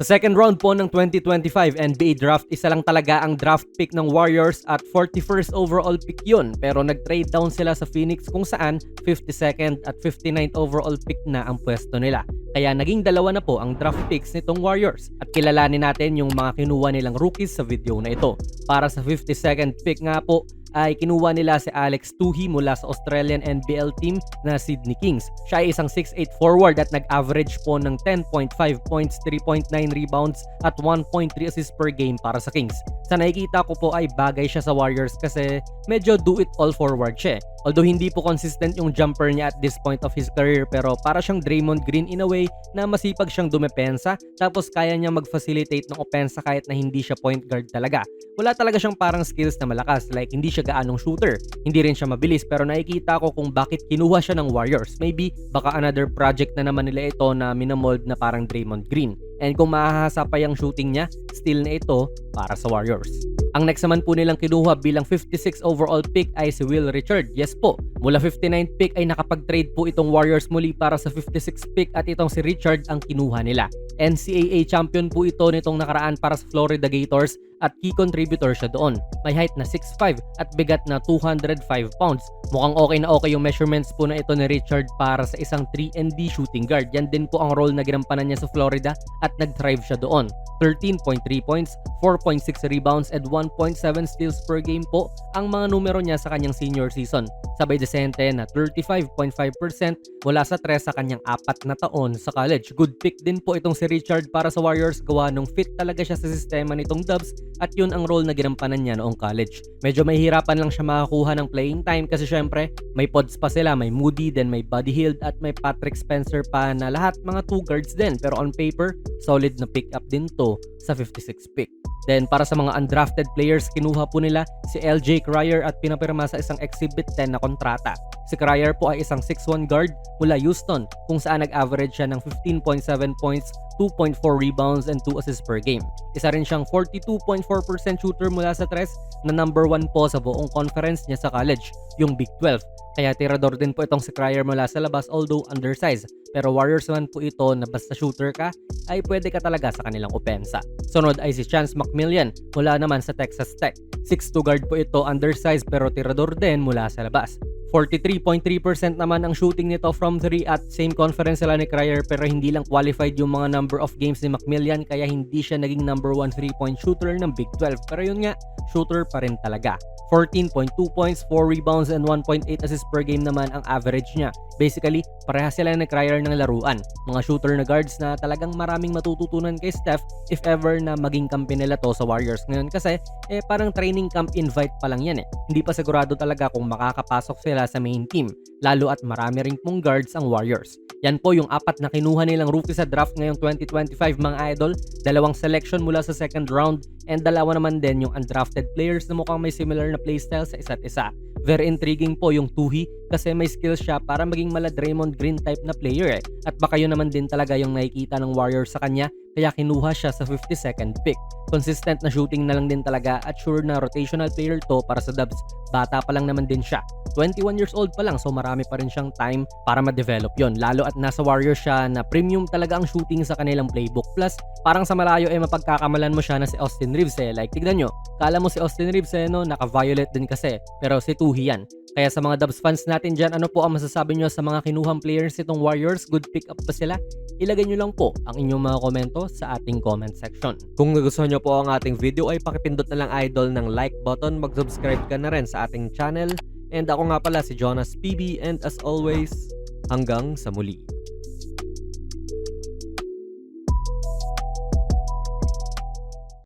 Sa second round po ng 2025 NBA draft, isa lang talaga ang draft pick ng Warriors at 41st overall pick yun. Pero nag-trade down sila sa Phoenix kung saan 52nd at 59th overall pick na ang pwesto nila. Kaya naging dalawa na po ang draft picks nitong Warriors. At kilalanin natin yung mga kinuha nilang rookies sa video na ito. Para sa 52nd pick nga po, ay kinuha nila si Alex Tuhi mula sa Australian NBL team na Sydney Kings. Siya ay isang 6'8 forward at nag-average po ng 10.5 points, 3.9 rebounds at 1.3 assists per game para sa Kings. Sa nakikita ko po ay bagay siya sa Warriors kasi medyo do-it-all forward siya. eh. Although hindi po consistent yung jumper niya at this point of his career pero para siyang Draymond Green in a way na masipag siyang dumepensa tapos kaya niya mag-facilitate ng opensa kahit na hindi siya point guard talaga. Wala talaga siyang parang skills na malakas like hindi siya gaanong shooter. Hindi rin siya mabilis pero nakikita ko kung bakit kinuha siya ng Warriors. Maybe baka another project na naman nila ito na minamold na parang Draymond Green. And kung mahahasa pa yung shooting niya, still na ito para sa Warriors. Ang next naman po nilang kinuha bilang 56 overall pick ay si Will Richard. Yes po, mula 59 pick ay nakapag-trade po itong Warriors muli para sa 56 pick at itong si Richard ang kinuha nila. NCAA champion po ito nitong nakaraan para sa Florida Gators at key contributor siya doon. May height na 6'5 at bigat na 205 pounds. Mukhang okay na okay yung measurements po na ito ni Richard para sa isang 3 and D shooting guard. Yan din po ang role na ginampanan niya sa Florida at nag-thrive siya doon. 13.3 points, 4.6 rebounds, and 1.7 steals per game po ang mga numero niya sa kanyang senior season. Sabay desente na 35.5% mula sa 3 sa kanyang apat na taon sa college. Good pick din po itong si Richard para sa Warriors gawa nung fit talaga siya sa sistema nitong Dubs at yun ang role na ginampanan niya noong college. Medyo mahihirapan lang siya makakuha ng playing time kasi syempre may pods pa sila, may Moody, then may Buddy Hield at may Patrick Spencer pa na lahat mga two guards din pero on paper solid na pick up din to sa 56 pick. Then para sa mga undrafted players, kinuha po nila si LJ Cryer at pinapirma sa isang Exhibit 10 na kontrata. Si Cryer po ay isang 6'1 guard mula Houston kung saan nag-average siya ng 15.7 points, 2.4 rebounds, and 2 assists per game. Isa rin siyang 42.4% shooter mula sa tres na number 1 po sa buong conference niya sa college, yung Big 12. Kaya tirador din po itong si Cryer mula sa labas although undersized. Pero Warriors naman po ito na basta shooter ka, ay pwede ka talaga sa kanilang opensa. Sunod ay si Chance McMillian mula naman sa Texas Tech. 6'2 guard po ito, undersized pero tirador din mula sa labas. 43.3% naman ang shooting nito from 3 at same conference sila ni Cryer pero hindi lang qualified yung mga number of games ni Macmillan kaya hindi siya naging number 1 3-point shooter ng Big 12 pero yun nga, shooter pa rin talaga. 14.2 points, 4 rebounds, and 1.8 assists per game naman ang average niya. Basically, parehas sila ni Cryer ng laruan. Mga shooter na guards na talagang maraming matututunan kay Steph if ever na maging kampi nila to sa Warriors ngayon kasi eh parang training camp invite pa lang yan eh. Hindi pa sigurado talaga kung makakapasok sila sa main team, lalo at marami ring pong guards ang Warriors. Yan po yung apat na kinuha nilang rookie sa draft ngayong 2025 mga idol. Dalawang selection mula sa second round and dalawa naman din yung undrafted players na mukhang may similar na playstyle sa isa't isa. Very intriguing po yung Tuhi kasi may skills siya para maging mala Draymond Green type na player eh. At baka yun naman din talaga yung nakikita ng Warriors sa kanya kaya kinuha siya sa 52nd pick. Consistent na shooting na lang din talaga at sure na rotational player to para sa Dubs. Bata pa lang naman din siya. 21 years old pa lang so marami pa rin siyang time para ma-develop yon lalo at nasa Warriors siya na premium talaga ang shooting sa kanilang playbook plus parang sa malayo eh mapagkakamalan mo siya na si Austin Reeves eh like tignan nyo kala mo si Austin Reeves eh no naka-violet din kasi pero si Tuhi yan kaya sa mga Dubs fans natin dyan, ano po ang masasabi nyo sa mga kinuhang players itong Warriors? Good pick up ba sila? Ilagay nyo lang po ang inyong mga komento sa ating comment section. Kung nagustuhan nyo po ang ating video ay pakipindot na lang idol ng like button, mag-subscribe ka na rin sa ating channel. And ako nga pala si Jonas PB and as always, hanggang sa muli.